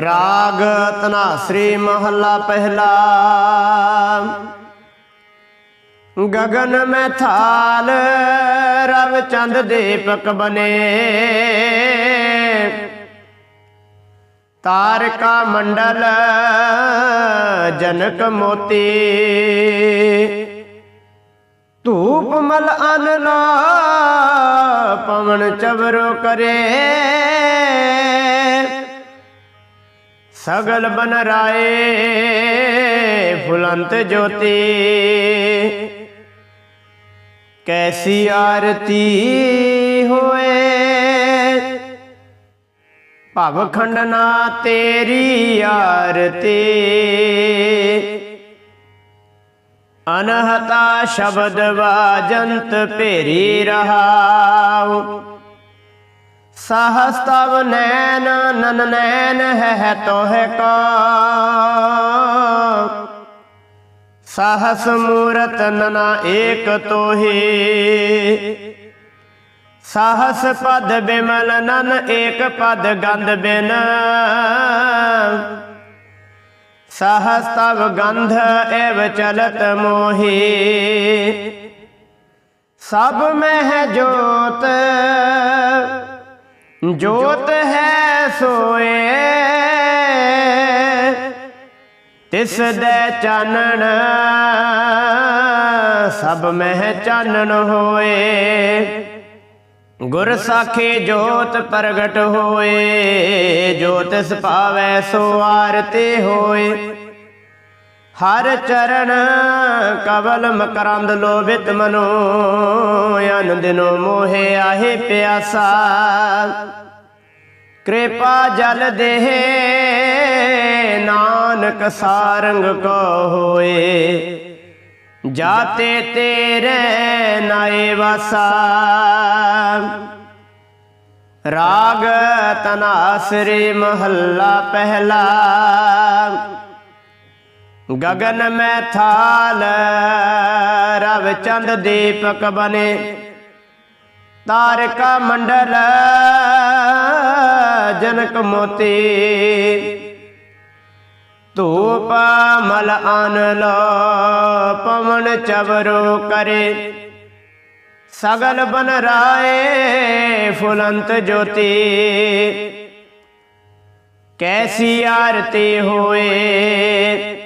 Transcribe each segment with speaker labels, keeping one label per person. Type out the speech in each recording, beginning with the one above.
Speaker 1: ਰਾਗ ਤਨਾਸਰੀ ਮਹੱਲਾ ਪਹਿਲਾ। ਗगन ਮੈਂ ਥਾਲ ਰਵ ਚੰਦ ਦੀਪਕ ਬਨੇ। ਤਾਰਕਾ ਮੰਡਲ ਜਨਕ ਮੋਤੀ। ਧੂਪ ਮਲ ਅਨਲਾ ਪਵਨ ਚਵਰੋ ਕਰੇ। ਸਗਲ ਬਨ ਰਾਏ ਫੁਲੰਤ ਜੋਤੀ। ਕੈਸੀ ਆਰਤੀ ਹੋਏ? ਭਵ ਖੰਡਨਾ ਤੇਰੀ ਆਰਤੀ। ਅਨਹਤਾ ਸ਼ਬਦ ਵਾਜੰਤ ਭੇਰੀ ਰਹਾਉ। ਸਹਸਤਵ ਨੈਨ, ਨਨ ਨੈਨ, ਹੈ ਤੋਹਿ ਕਾ। ਸਹਸ ਮੂਰਤ ਨਨਾ ਏਕ ਤੋਹੀ। ਸਹਸ ਪਦ ਬਿਮਲ ਨਨ ਏਕ ਪਦ ਗੰਧ ਬਿਨ। ਸਹਸ ਤਵ ਗੰਧ ਏਵ ਚਲਤ ਮੋਹੀ। ਸਭ ਮਹਿ ਜੋਤ ਜੋਤ ਹੈ ਸੋਏ, ਤਿਸ ਦੇ ਚਾਨਣ ਸਭ ਮਹਿ ਚਾਨਣ ਹੋਏ। ਗੁਰ ਸਾਖੇ ਜੋਤ ਪ੍ਰਗਟ ਹੋਏ ਜੋਤ ਸਪਾਵੈ ਪਾਵੈ ਸੋ ਆਰਤੇ ਹੋਏ। ਹਰ ਚਰਨ ਕਵਲ ਮਕਰੰਦ ਲੋਭਿਤ ਮਨੋ ਅਨ ਦਿਨੋ ਮੋਹਿ ਆਹੇ ਪਿਆਸਾ। ਕਿਰਪਾ ਜਲ ਦੇਹ, ਨਾਨਕ ਸਾਰੰਗ ਕੋ ਹੋਏ। ਜਾਤੇ ਤੇਰੇ ਨਾਏ ਵਾਸਾ। ਰਾਗ ਤਨਾਸਰੀ ਮਹੱਲਾ ਪਹਿਲਾ। ਗगन ਮੈਂ ਥਾਲ ਰਵ ਚੰਦ ਦੀਪਕ ਬਨੇ ਤਾਰਕਾ ਮੰਡਲ, ਜਨਕ ਮੋਤੀ। ਧੂਪ ਮਲ ਆਨ ਲੋ, ਪਵਨ ਚਵਰੋ ਕਰੇ। ਸਗਲ ਬਨ ਰਾਏ ਫੁਲੰਤ ਜੋਤੀ। ਕੈਸੀ ਆਰਤੀ ਹੋਏ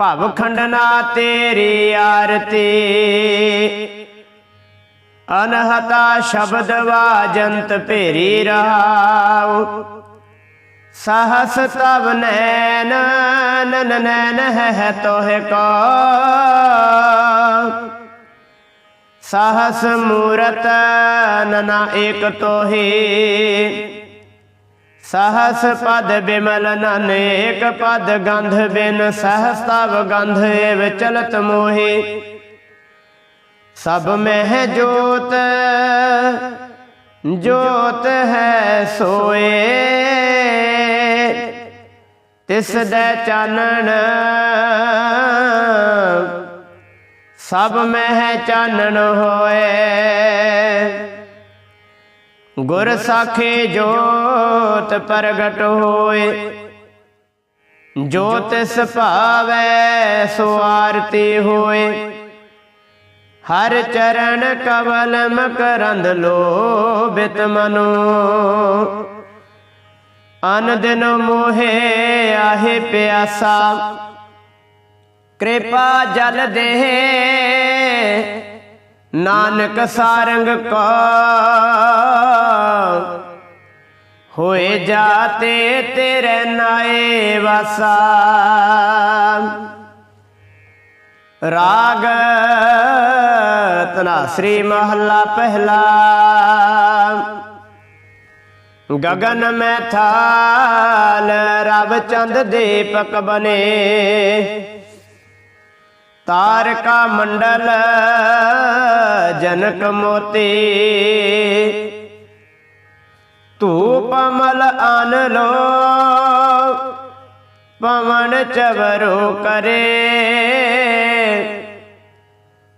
Speaker 1: ਭਵ ਖੰਡਨਾ ਤੇਰੀ ਆਰਤੀ। ਅਨਹਤਾ ਸ਼ਬਦ ਵਾਜੰਤ ਭੇਰੀ ਰਹਾਉ ਸਹਸ ਤਵ ਨੈਨ ਨਨ ਨੈਨ ਹੈ ਤੋਹਿ ਕੋ। ਸਹਸ ਮੂਰਤ ਨਨਾ ਏਕ ਤੋਹੀ। ਸਹਸ ਪਦ ਬਿਮਲ ਨਨ ਏਕ ਪਦ ਗੰਧ ਬਿਨ ਸਹਸ ਤਵ ਗੰਧ ਏਵ ਚਲਤ ਮੋਹੀ। ਸਭ ਮਹਿ ਜੋਤ ਜੋਤ ਹੈ ਸੋਏ। ਤਿਸ ਦੇ ਚਾਨਣ, ਸਭ ਮਹਿ ਚਾਨਣ ਹੋਏ। ਗੁਰ ਸਾਖੇ ਜੋਤ ਪ੍ਰਗਟ ਹੋਏ। ਜੋ ਤਿਸ ਭਾਵੈ ਸੋ ਆਰਤੀ ਹੋਏ। ਹਰ ਚਰਨ ਕਵਲ ਮਕਰੰਦ ਲੋਭਿਤ ਮਨੋ। ਅਨ ਦਿਨ ਮੋਹੇ ਆਹੇ ਪਿਆਸਾ। ਕਿਰਪਾ ਜਲ ਦੇ। ਨਾਨਕ ਸਾਰੰਗ ਕੋ। ਹੋਏ ਜਾਤੇ ਤੇਰੇ ਨਾਏ ਵਾਸਾ। ਰਾਗ ਤਨਾਸਰੀ ਮਹੱਲਾ ਪਹਿਲਾ। ਗगन ਮੈਂ ਥਾਲ ਰਵ ਚੰਦ ਦੀਪਕ ਬਨੇ। ਤਾਰਕਾ ਮੰਡਲ ਜਨਕ ਮੋਤੀ। ਧੂਪ ਮਲ ਆਨ ਲੋ, ਪਵਨ ਚਵਰੋ ਕਰੇ।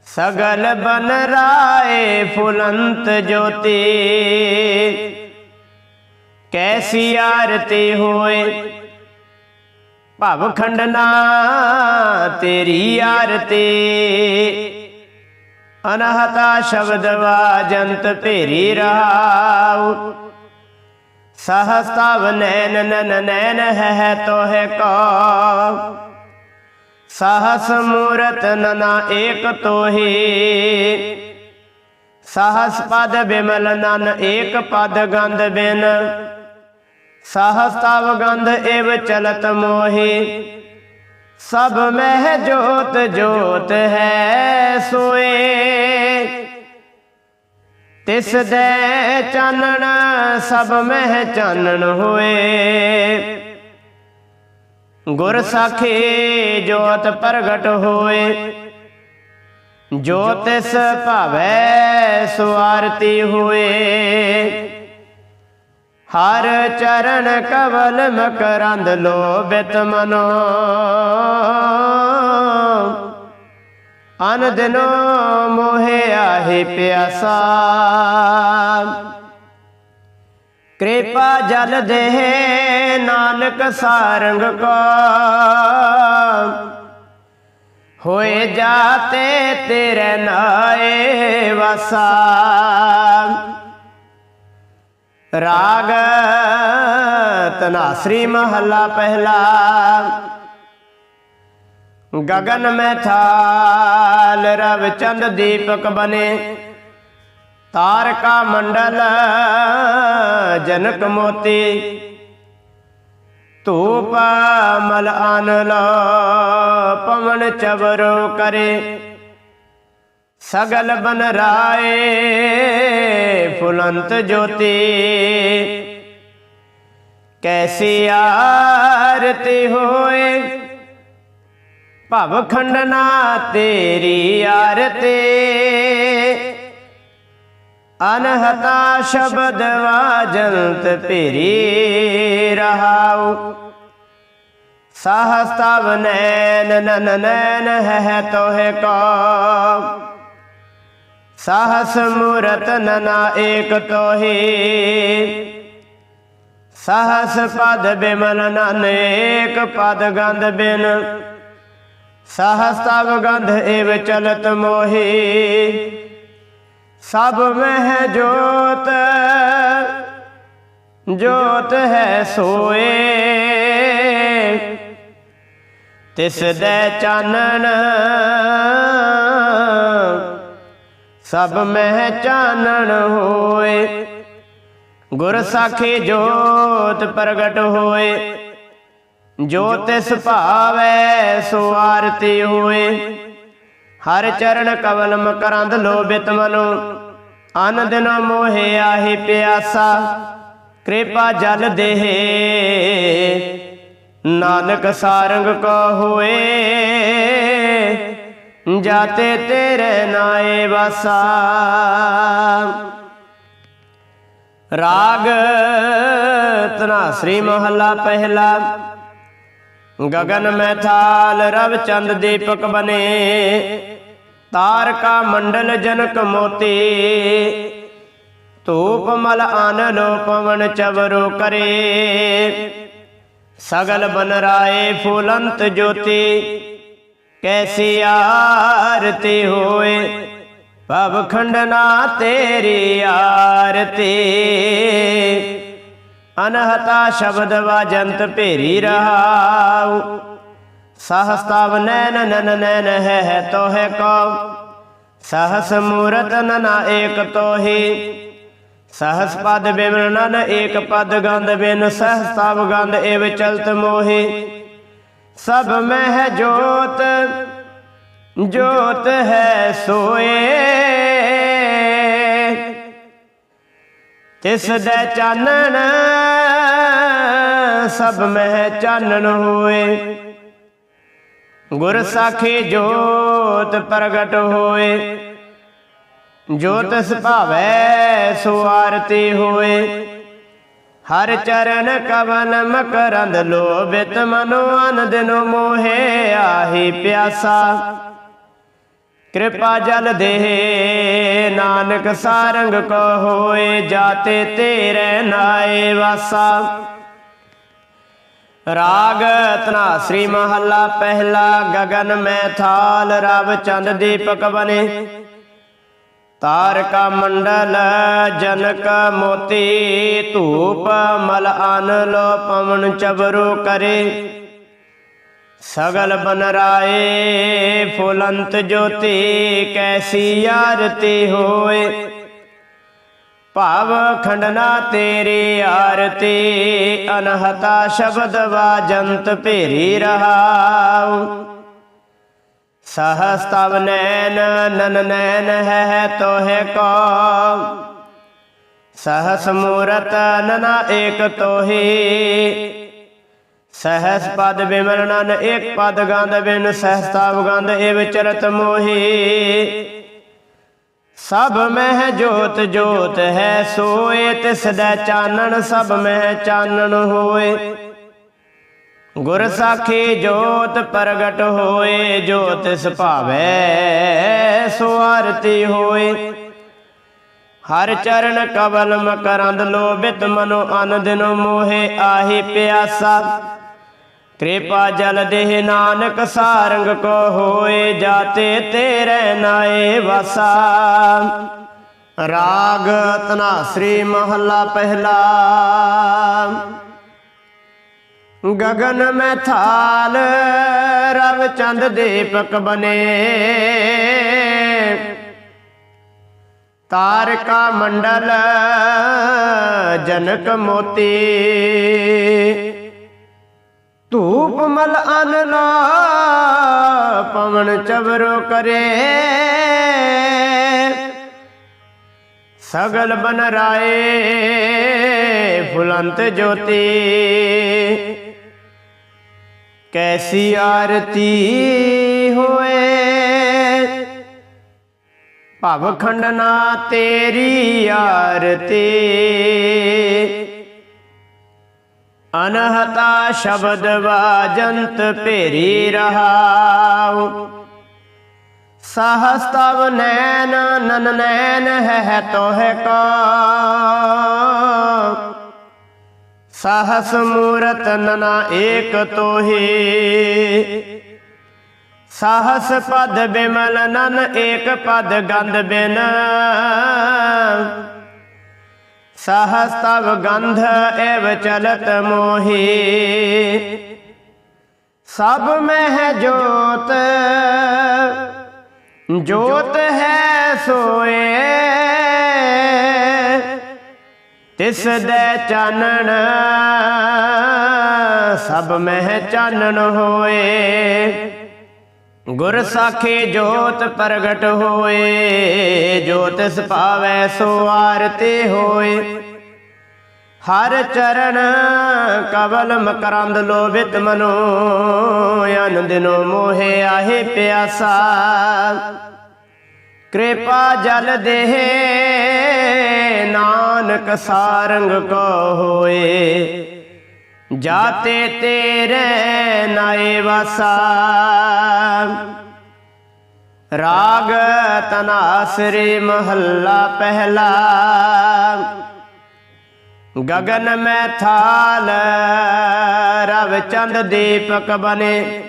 Speaker 1: ਸਗਲ ਬਨ ਰਾਏ ਫੁਲੰਤ ਜੋਤੀ, ਕੈਸੀ ਆਰਤੀ ਹੋਏ। ਭਵ ਖੰਡਨਾ ਤੇਰੀ ਆਰਤੀ, ਅਨਹਤਾ ਸ਼ਬਦ ਵਾਜੰਤ ਭੇਰੀ ਰਹਾਉ ਸਹਸਤਵ ਨੈਨ ਨਨ ਨੈਨ ਹੈ ਤੋਹਿ ਕੋ। ਸਹਸ ਮੂਰਤ ਨਨਾ ਏਕ ਤੋਹੀ। ਸਹਸ ਪਦ ਬਿਮਲ ਨਨ ਏਕ ਪਦ ਗੰਧ ਬਿਨ। ਸਹਸ ਤਵ ਗੰਧ ਏਵ ਚਲਤ ਮੋਹੀ। ਸਭ ਮਹਿ ਜੋਤ ਜੋਤ ਹੈ ਸੋਏ। ਤਿਸ ਦੇ ਚਾਨਣ, ਸਭ ਮਹਿ ਚਾਨਣ ਹੋਏ। ਗੁਰ ਸਾਖੀ ਜੋਤ ਪ੍ਰਗਟ ਹੋਏ। ਜੋ ਤਿਸ ਭਾਵੈ ਸੁਆਰਤੀ ਹੋਏ। ਹਰ ਚਰਨ ਕਵਲ ਮਕਰੰਦ ਲੋਭਿਤ ਮਨੋ। ਅਨ ਦਿਨੋ ਮੋਹਿ ਆਹੇ ਪਿਆਸਾ। ਕਿਰਪਾ ਜਲ ਦੇ ਨਾਨਕ ਸਾਰੰਗ ਕੋ। ਹੋਏ ਜਾਤੇ ਤੇਰੇ ਨਾਏ ਵਸਾ। ਰਾਗ ਤਨਾਸਰੀ ਮਹੱਲਾ ਪਹਿਲਾ। ਗगन ਮੈਂ ਥਾਲ ਰਵ ਚੰਦ ਦੀਪਕ ਬਨੇ। ਤਾਰਕਾ ਮੰਡਲ ਜਨਕ ਮੋਤੀ। ਧੂਪ ਮਲ ਅਨ ਲਾ ਪਵਨ ਚਵਰੋ ਕਰੇ। ਸਗਲ ਬਨ ਰਾਏ ਫੁਲੰਤ ਜੋਤੀ। ਕੈਸੀ ਆਰਤੀ ਹੋਏ ਭਵ ਖੰਡਨਾ ਤੇਰੀ ਆਰਤੀ। ਅਨਹਤਾ ਸ਼ਬਦ ਵਾਜੰਤ ਭੇਰੀ ਰਹਾਉ। ਸਹਸਤਵ ਨੈਨ ਨਨ ਨੈਨ ਹੈ ਤੋਹਿ ਕੋ। ਸਾਹਸ ਮੂਰਤ ਨਨਾ ਏਕ ਤੋਹੀ। ਸਹਸ ਪਦ ਬਿਮਲ ਨਨ ਏਕ ਪਦ ਗੰਧ ਬਿਨ। ਸਹਸਤਵ ਗੰਧ ਏਵ ਚਲਤ ਮੋਹੀ। ਸਭ ਮਹਿ ਜੋਤ ਜੋਤ ਹੈ ਸੋਏ। ਤਿਸ ਦੇ ਚਾਨਣ, ਸਭ ਮਹਿ ਚਾਨਣ ਹੋਏ। ਗੁਰ ਸਾਖੀ ਜੋਤ ਪ੍ਰਗਟ ਹੋਏ। ਜੋ ਤਿਸ ਭਾਵੈ ਸੋ ਆਰਤੀ ਹੋਏ, ਹਰ ਚਰਨ ਕਵਲ ਮਕਰੰਦ ਲੋਭਿਤ ਮਨੋ ਅਨ ਦਿਨ ਮੋਹਿ ਆਹੀ ਪਿਆਸਾ, ਕਿਰਪਾ ਜਲ ਦੇਹ, ਨਾਨਕ ਸਾਰੰਗ ਕੋ ਹੋਏ, ਜਾਤੇ ਤੇਰੇ ਨਾਏ ਵਸਾ। ਰਾਗ ਤਨਾਸਰੀ ਮਹੱਲਾ ਪਹਿਲਾ। ਗਗਨ ਮੈਥਾਲ ਰਵ ਚੰਦ ਦੀਪਕ ਬਨੇ। ਤਾਰਕਾ ਮੰਡਲ ਜਨਕ ਮੋਤੀ। ਧੂਪ ਮਲ ਆਨ ਲੋ ਪਵਨ ਚਵਰੋ ਕਰੇ। ਸਗਲ ਬਨ ਰਾਏ ਫੂਲੰਤ ਜੋਤੀ। ਕੈਸੀ ਆਰਤੀ ਹੋਏ? ਭਵ ਖੰਡਨਾ ਤੇਰੀ ਆਰਤੀ। ਅਨਹਤਾ ਸ਼ਬਦ ਵਾਜੰਤ ਭੇਰੀ ਰਹਾਉ। ਸਹਸਤਾਵ ਨੈਨ ਨਨ ਨੈਨ ਹੈ ਹੈ ਤੋਹਿ ਕੋ ਸਹਸ ਮੂਰਤ ਨਨ ਏਕ ਤੋਹੀ। ਸਹਸ ਪਦ ਬਿਮਨ ਨਨ ਏਕ ਪਦ ਗੰਧ ਬਿਨ ਸਹਸਤਵ ਗੰਧ ਏਵ ਚਲਤ ਮੋਹੀ। ਸਭ ਮਹਿ ਜੋਤ ਜੋਤ ਹੈ ਸੋਏ। ਤਿਸ ਦੇ ਚਾਨਣ ਸਭ ਮਹਿ ਚਾਨਣ ਹੋਏ। ਗੁਰ ਸਾਖੀ ਜੋਤ ਪ੍ਰਗਟ ਹੋਏ। ਜੋ ਤਿਸ ਭਾਵੈ ਸੋ ਆਰਤੀ ਹੋਏ। ਹਰ ਚਰਨ ਕਵਨ ਮਕਰੰਦ ਲੋਭਿਤ ਮਨੋ ਅਨ ਦਿਨ ਮੋਹਿ ਆਹੀ ਪਿਆਸਾ। ਕਿਰਪਾ ਜਲ ਦੇਹ ਨਾਨਕ ਸਾਰੰਗ ਕੋ ਹੋਏ, ਜਾਤੇ ਤੇਰੇ ਨਾਏ ਵਾਸਾ। ਰਾਗ ਤਨਾਸਰੀ ਮਹੱਲਾ ਪਹਿਲਾ ਗਗਨ ਮੈਂ ਥਾਲ ਰਵ ਚੰਦ ਦੀਪਕ ਬਨੇ। ਤਾਰਕਾ ਮੰਡਲ, ਜਨਕ ਮੋਤੀ, ਧੂਪ ਮਲ ਅਨ ਲੋ ਪਵਨ ਚਬਰੂ ਕਰੇ। ਸਗਲ ਬਨ ਰਾਏ ਫੁਲੰਤ ਜੋਤੀ, ਕੈਸੀ ਆਰਤੀ ਹੋਏ। ਭਾਵ ਖੰਡਨਾ ਤੇਰੀ ਆਰਤੀ, ਅਨਹਤਾ ਸ਼ਬਦ ਵਾਜੰਤ ਭੇਰੀ ਰਹਾਉ। ਸਹਸਤਵ ਨੈਨ ਨਨ ਨੈਨ ਹੈ ਤੋਹਿ ਕੋ ਸਹਸ ਮੂਰਤ ਨਨਾ ਏਕ ਤੋਹੀ। ਸਹਸ ਪਦ ਬਿਮਲ ਨਨ ਏਕ ਪਦ ਗੰਧ ਬਿਨ, ਸਹਸਤਵ ਗੰਧ ਏਵ ਚਰਤ ਮੋਹੀ। ਸਭ ਮਹਿ ਜੋਤ ਜੋਤ ਹੈ ਸੋਏ, ਤਿਸ ਦਾ ਚਾਨਣ ਸਭ ਮਹਿ ਚਾਨਣ ਹੋਏ। ਗੁਰ ਸਾਖੀ ਜੋਤ ਪ੍ਰਗਟ ਹੋਏ, ਜੋ ਤਿਸ ਭਾਵੈ ਸੋ ਆਰਤੀ ਹੋਏ। ਹਰ ਚਰਨ ਕਵਲ ਮਕਰੰਦ ਲੋਭਿਤ ਮਨੋ ਅਨ ਦਿਨ ਮੋਹੇ, ਆਹੀ ਪਿਆਸਾ। ਕਿਰਪਾ ਜਲ ਦੇਹ ਨਾਨਕ ਸਾਰੰਗ ਕੋ ਹੋਏ ਜਾਤੇ ਤੇਰੇ ਨਾਏ ਵਸਾ। ਰਾਗ ਤਨਾਸਰੀ ਮਹੱਲਾ ਪਹਿਲਾ। ਗਗਨ ਮੈਂ ਥਾਲ ਰਵ ਚੰਦ ਦੀਪਕ ਬਨੇ। ਤਾਰਕਾ ਮੰਡਲ ਜਨਕ ਮੋਤੀ। ਧੂਪ ਮਲ ਅਨ ਲਾ ਪਵਨ ਚਵਰੋ ਕਰੇ। ਸਗਲ ਬਨ ਰਾਏ ਫੁਲੰਤ ਜੋਤੀ। ਕੈਸੀ ਆਰਤੀ ਹੋਏ। ਭਵ ਖੰਡਨਾ ਤੇਰੀ ਆਰਤੀ। ਅਨਹਤਾ ਸ਼ਬਦ ਵਾਜੰਤ ਭੇਰੀ ਰਹਾਉ। ਸਹਸਤਵ ਨੈਨ ਨਨ ਨੈਨ ਹੈ ਤੋਹਿ ਕੋ ਸਹਸ ਮੂਰਤ ਨਨਾ ਏਕ ਤੋਹੀ। ਸਾਹਸ ਪਦ ਬਿਮਲ ਨਨ ਏਕ ਪਦ ਗੰਧ ਬਿਨ। ਸਹਸਤਵ ਗੰਧ ਏਵ ਚਲਤ ਮੋਹੀ। ਸਭ ਮਹਿ ਜੋਤ ਜੋਤ ਹੈ ਸੋਏ। ਤਿਸ ਦੇ ਚਾਨਣ, ਸਭ ਮਹਿ ਚਾਨਣ ਹੋਏ। ਗੁਰ ਸਾਖੀ ਜੋਤ ਪ੍ਰਗਟ ਹੋਏ, ਜੋਤ ਸਪਾਵੈ ਸੋ ਆਰਤੀ ਹੋਏ। ਹਰ ਚਰਨ ਕਵਲ ਮਕਰੰਦ ਲੋਭਿਤ ਮਨੋ ਅਨ ਦਿਨੋ ਮੋਹਿ ਆਹੇ ਪਿਆਸਾ। ਕਿਰਪਾ ਜਲ ਦੇਹ, ਨਾਨਕ ਸਾਰੰਗ ਕੋ ਹੋਏ। ਜਾਤੇ ਤੇਰੇ ਨਾਏ ਵਸਾ। ਰਾਗ ਤਨਾਸਰੀ ਮਹੱਲਾ ਪਹਿਲਾ। ਗਗਨ ਮੈਂ ਥਾਲ ਰਵ ਚੰਦ ਦੀਪਕ ਬਨੇ।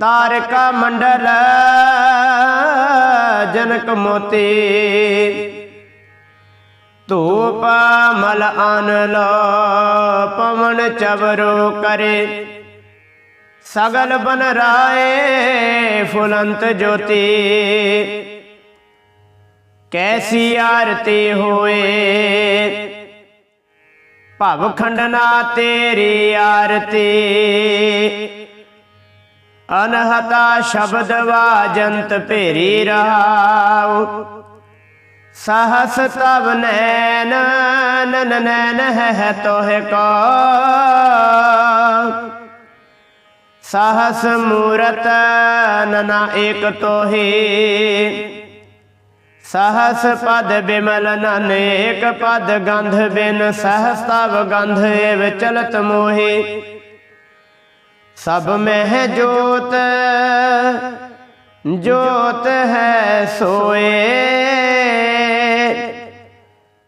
Speaker 1: ਤਾਰਕਾ ਮੰਡਲ ਜਨਕ ਮੋਤੀ। ਧੂਪ ਮਲ ਅਨ ਲੋ, ਪਵਨ ਚਵਰੋ ਕਰੇ। ਸਗਲ ਬਨ ਰਾਏ ਫੁਲੰਤ ਜੋਤੀ। ਕੈਸੀ ਆਰਤੀ ਹੋਏ। ਭਵ ਖੰਡਨਾ ਤੇਰੀ ਆਰਤੀ। ਅਨਹਤਾ ਸ਼ਬਦ ਵਾਜੰਤ ਭੇਰੀ ਰਹਾਉ। ਸਹਸ ਤਵ ਨੈਨ ਨਨ ਨੈਨ ਹੈ ਤੋਹਿ ਕੋ। ਸਹਸ ਮੂਰਤ ਨਨਾ ਏਕ ਤੋਹੀ। ਸਹਸ ਪਦ ਬਿਮਲ ਨਨ ਏਕ ਪਦ ਗੰਧ ਬਿਨ। ਸਹਸ ਤਵ ਗੰਧ ਏਵ ਚਲਤ ਮੋਹੀ। ਸਭ ਮਹਿ ਜੋਤ ਜੋਤ ਹੈ ਸੋਏ।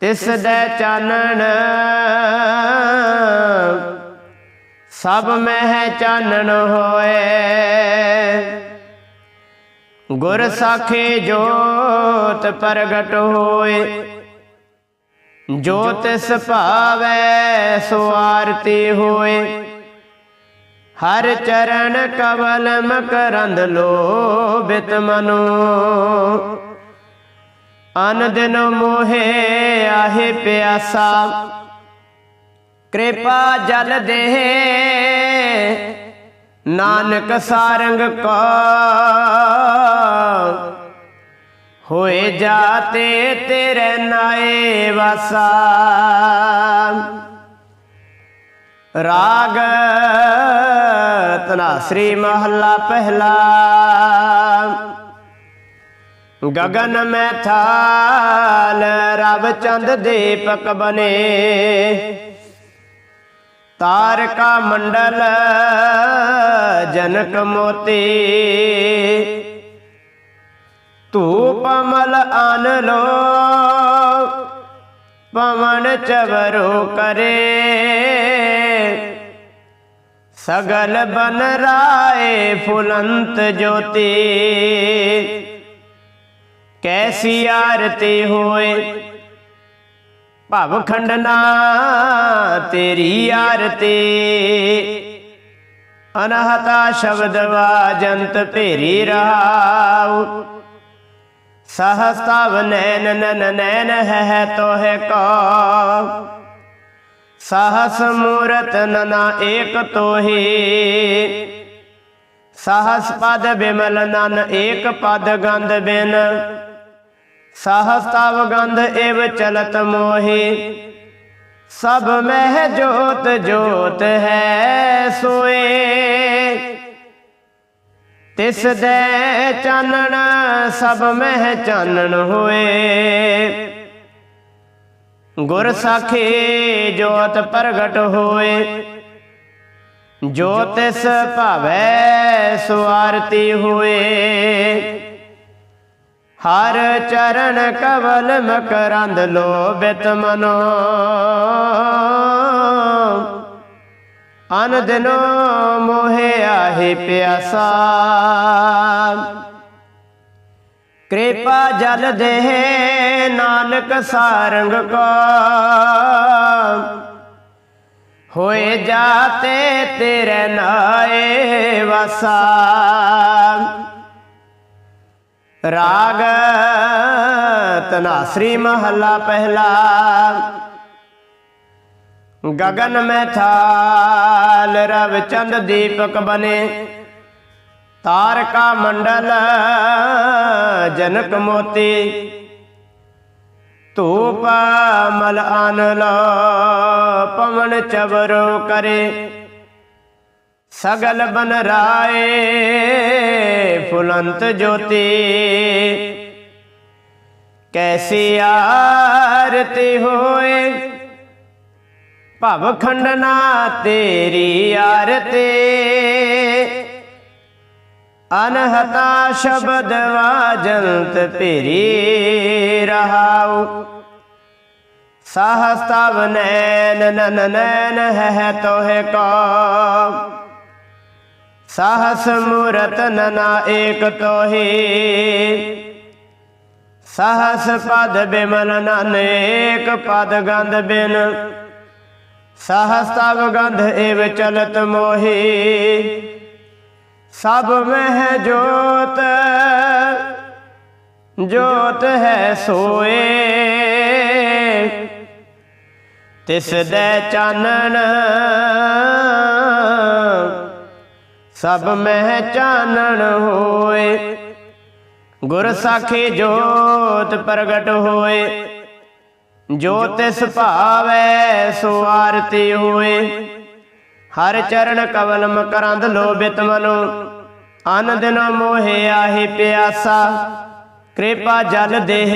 Speaker 1: ਤਿਸ ਦੇ ਚਾਨਣ। ਸਭ ਮਹਿ ਚਾਨਣ ਹੋਏ। ਗੁਰ ਸਾਖੀ ਜੋਤ ਪ੍ਰਗਟ ਹੋਏ। ਜੋ ਤਿਸ ਭਾਵੈ ਸੋ ਆਰਤੀ ਹੋਏ। ਹਰ ਚਰਨ ਕਵਲ ਮਕਰੰਦ ਲੋਭਿਤ ਮਨੋ। ਅਨ ਦਿਨ ਮੋਹੇ ਆਹੇ ਪਿਆਸਾ। ਕਿਰਪਾ ਜਲ ਦੇ। ਨਾਨਕ ਸਾਰੰਗ ਕੋ। ਹੋਏ ਜਾਤੇ ਤੇਰੇ ਨਾਏ ਵਸਾ। ਰਾਗ ਤਨਾਸਰੀ ਮਹੱਲਾ ਪਹਿਲਾ। ਗਗਨ ਮੈਂ ਥਾਲ ਰਬ ਚੰਦ ਦੀਪਕ ਬਨੇ। ਤਾਰਕਾ ਮੰਡਲ ਜਨਕ ਮੋਤੀ। ਧੂਪ ਮਲ ਆਨ ਲੋ, ਪਵਨ ਚਵਰੋ ਕਰੇ। ਸਗਲ ਬਨ ਰਾਏ ਫੁਲੰਤ ਜੋਤੀ। ਕੈਸੀ ਆਰਤੀ ਹੋਏ, ਭਵ ਖੰਡਨਾ ਤੇਰੀ ਆਰਤੀ। ਅਨਹਤਾ ਸ਼ਬਦ ਵਾਜੰਤ ਭੇਰੀ ਰਹਾਉ ਸਹਸਤਵ ਨੈਨ ਨਨ ਨੈਨ ਹੈ ਤੋਹਿ ਕੋ। ਸਾਹਸ ਮੂਰਤ ਨਨਾ ਏਕ ਤੋਹੀ। ਸਾਹਸ ਪਦ ਬਿਮਲ ਨਨ ਏਕ ਪਦ ਗੰਧ ਬਿਨ। ਸਹਸਤਵ ਗੰਧ ਏਵ ਚਲਤ ਮੋਹੀ। ਸਭ ਮਹਿ ਜੋਤ ਜੋਤ ਹੈ ਸੋਏ। ਤਿਸ ਦੇ ਚਾਨਣ ਸਭ ਮਹਿ ਚਾਨਣ ਹੋਏ। ਗੁਰ ਸਾਖੀ ਜੋਤ ਪ੍ਰਗਟ ਹੋਏ। ਜੋ ਤਿਸ ਭਾਵੈ ਸੁਆਰਤੀ ਹੋਏ। ਹਰ ਚਰਨ ਕਵਲ ਮਕਰੰਦ ਲੋਭਿਤ ਮਨੋ। ਅਨ ਦਿਨੋ ਮੋਹਿ ਆਹੇ ਪਿਆਸਾ। ਕਿਰਪਾ ਜਲ ਦੇਹ ਨਾਨਕ ਸਾਰੰਗ ਕੋ। ਹੋਏ ਜਾਤੇ ਤੇਰੇ ਨਾਏ ਵਸਾ। ਰਾਗ ਤਨਾਸਰੀ ਮਹੱਲਾ ਪਹਿਲਾ। ਗगन ਮੈਂ ਥਾਲ ਰਵ ਚੰਦ ਦੀਪਕ ਬਨੇ ਤਾਰਕਾ ਮੰਡਲ, ਜਨਕ ਮੋਤੀ। ਧੂਪ ਮਲ ਅਨਲ ਪਵਨ ਚਵਰੋ ਕਰੇ। ਸਗਲ ਬਨ ਰਾਏ ਫੁਲੰਤ ਜੋਤੀ। ਕੈਸੀ ਆਰਤੀ ਹੋਏ? ਭਵ ਖੰਡਨਾ ਤੇਰੀ ਆਰਤੀ। ਅਨਹਤਾ ਸ਼ਬਦ ਵਾਜੰਤ ਭੇਰੀ ਰਹਾਉ। ਸਹਸਤਵ ਨੈਨ ਨਨ ਨੈਨ ਹੈ ਤੋਹਿ ਕੋ ਸਾਹਸ ਮੂਰਤ ਨਨਾ ਏਕ ਤੋਹੀ। ਸਾਹਸ ਪਦ ਬਿਮਲ ਨਨ ਏਕ ਪਦ ਗੰਧ ਬਿਨ। ਸਹਸਤਵ ਗੰਧ ਏਵ ਚਲਤ ਮੋਹੀ। ਸਭ ਮਹਿ ਜੋਤ ਜੋਤ ਹੈ ਸੋਏ। ਤਿਸ ਦੇ ਚਾਨਣ, ਸਭ ਮਹਿ ਚਾਨਣ ਹੋਏ। ਗੁਰ ਸਾਖੀ ਜੋਤ ਪ੍ਰਗਟ ਹੋਏ, ਜੋ ਤਿਸ ਭਾਵੈ ਸੋ ਆਰਤੀ ਹੋਏ। ਹਰ ਚਰਨ ਕਵਲ ਮਕਰੰਦ ਲੋਭਿਤ ਮਨੋ। ਅਨ ਦਿਨ ਮੋਹਿ ਆਹੀ ਪਿਆਸਾ। ਕਿਰਪਾ ਜਲ ਦੇਹ।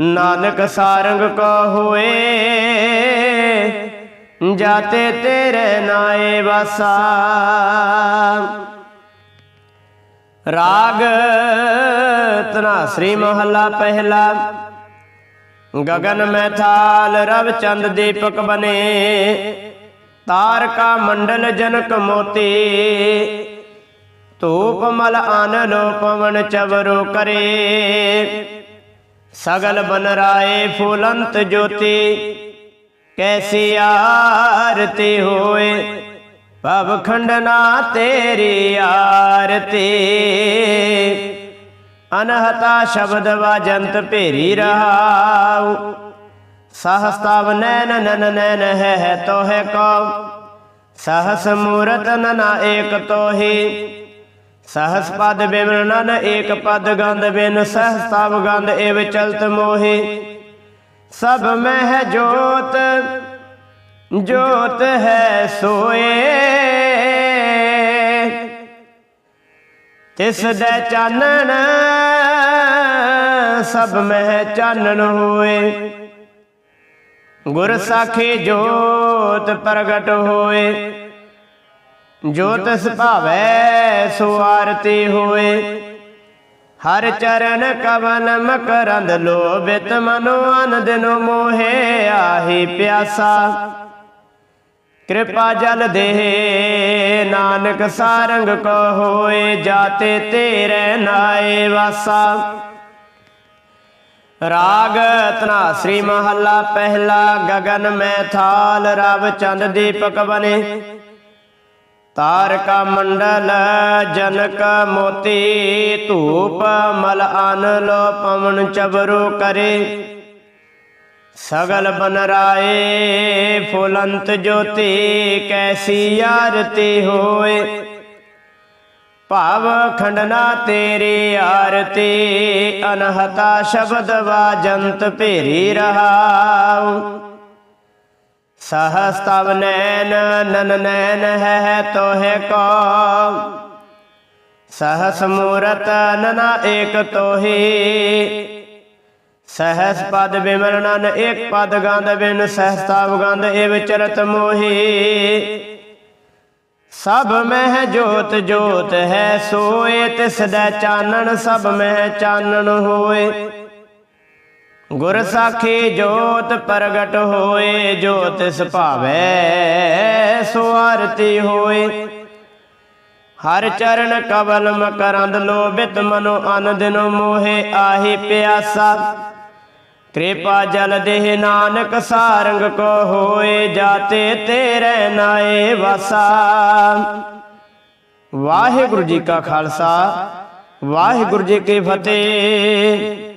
Speaker 1: ਨਾਨਕ ਸਾਰੰਗ ਕੋ ਹੋਏ। ਜਾਤੇ ਤੇਰੇ ਨਾਏ ਵਾਸਾ। ਰਾਗ ਤਨਾ ਸ੍ਰੀ ਮਹੱਲਾ ਪਹਿਲਾ। ਗਗਨ ਮੈਥਾਲ ਰਵ ਚੰਦ ਦੀਪਕ ਬਨੇ। ਤਾਰਕਾ ਮੰਡਲ ਜਨਕ ਮੋਤੇ। ਧੂਪ ਮਲ ਆਨ ਲੋ ਪਵਨ ਚਵਰੋ ਕਰੇ। ਸਗਲ ਬਨ ਰਾਏ ਫੁਲੰਤ ਜੋਤੀ। ਕੈਸੀ ਆਰਤੀ ਹੋਏ। ਭਵ ਖੰਡਨਾ ਤੇਰੀ ਆਰਤੀ। ਅਨਹਤਾ ਸ਼ਬਦ ਵਾਜੰਤ ਭੇਰੀ ਰਹਾਉ। ਸਹਸਤਵ ਨੈਨ ਨਨ ਨੈਨ ਹੈ ਹੈ ਤੋਹਿ ਕੋ ਸਹਸ ਮੂਰਤ ਨਨਾ ਏਕ ਤੋਹੀ। ਸਹਸ ਪਦ ਬਿਮਨ ਨਨ ਏਕ ਪਦ ਗੰਧ ਬਿਨ ਸਹਸਤਵ ਗੰਧ ਏਵ ਚਲਤ ਮੋਹੀ। ਸਭ ਮਹਿ ਜੋਤ ਜੋਤ ਹੈ ਸੋਏ। ਤਿਸ ਦੇ ਚਾਨਣ, ਸਭ ਮਹਿ ਚਾਨਣ ਹੋਏ। ਗੁਰ ਸਾਖੀ ਜੋਤ ਪ੍ਰਗਟ ਹੋਏ। ਜੋਤ ਸੁਭਾਵੈ ਸੋ ਆਰਤੀ ਹੋਏ। ਹਰ ਚਰਨ ਕਵਨ ਮਕਰੰਦ ਲੋਭਿਤ ਮਨੋ ਅਨ ਦਿਨ ਮੋਹੇ ਆਹੀ ਪਿਆਸਾ। ਕਿਰਪਾ ਜਲ ਦੇ ਨਾਨਕ ਸਾਰੰਗ ਕੋ ਹੋਏ, ਜਾਤੇ ਤੇਰੇ ਨਾਏ ਵਾਸਾ। ਰਾਗ ਤਨਾਸਰੀ ਮਹੱਲਾ ਪਹਿਲਾ ਗगन ਮੈਂ ਥਾਲ ਰਵ ਚੰਦ ਦੀਪਕ ਬਨੇ ਤਾਰਕਾ ਮੰਡਲ ਜਨਕ ਮੋਤੀ ਧੂਪ ਮਲ ਅਨਲੋ ਪਵਨ ਚਬਰੂ ਕਰੇ। ਸਗਲ ਬਨ ਰਾਏ ਫੁਲੰਤ ਜੋਤੀ ਕੈਸੀ ਆਰਤੀ ਹੋਏ। ਭਾਵ ਖੰਡਨਾ ਤੇਰੀ ਆਰਤੀ, ਅਨਹਤਾ ਸ਼ਬਦ ਵਾਜੰਤ ਭੇਰੀ ਰਹਾਉ। ਸਹਸਤਵ ਨੈਨ ਨਨ ਨੈਨ ਹੈ ਤੋਹਿ ਕੋ ਸਹਸ ਮੂਰਤ ਨਨਾ ਏਕ ਤੋਹੀ। ਸਹਸ ਪਦ ਬਿਮਲ ਨਨ ਏਕ ਪਦ ਗੰਧ ਬਿਨ, ਸਹਸਤਵ ਗੰਧ ਏਵ ਚਰਤ ਮੋਹੀ। ਸਭ ਮਹਿ ਜੋਤ ਜੋਤ ਹੈ ਸੋਏ, ਤਿਸ ਦਾ ਚਾਨਣ ਸਭ ਮਹਿ ਚਾਨਣ ਹੋਏ। ਗੁਰ ਸਾਖੀ ਜੋਤ ਪ੍ਰਗਟ ਹੋਏ ਜੋਤ ਸੁਭਾਵੈ ਸੋ ਆਰਤੀ ਹੋਏ। ਹਰ ਚਰਨ ਕਵਲ ਮਕਰੰਦ ਲੋਭਿਤ ਮਨੋ ਅਨ ਦਿਨ ਮੋਹੇ, ਆਹੀ ਪਿਆਸਾ। ਕਿਰਪਾ ਜਲ ਦੇਹ ਨਾਨਕ ਸਾਰੰਗ ਕੋ ਹੋਏ ਜਾਤੇ ਤੇਰੇ ਨਾਏ ਵਸਾ। ਵਾਹਿਗੁਰੂ ਜੀ ਕਾ ਖਾਲਸਾ, ਵਾਹਿਗੁਰੂ ਜੀ ਕੀ ਫਤਿਹ।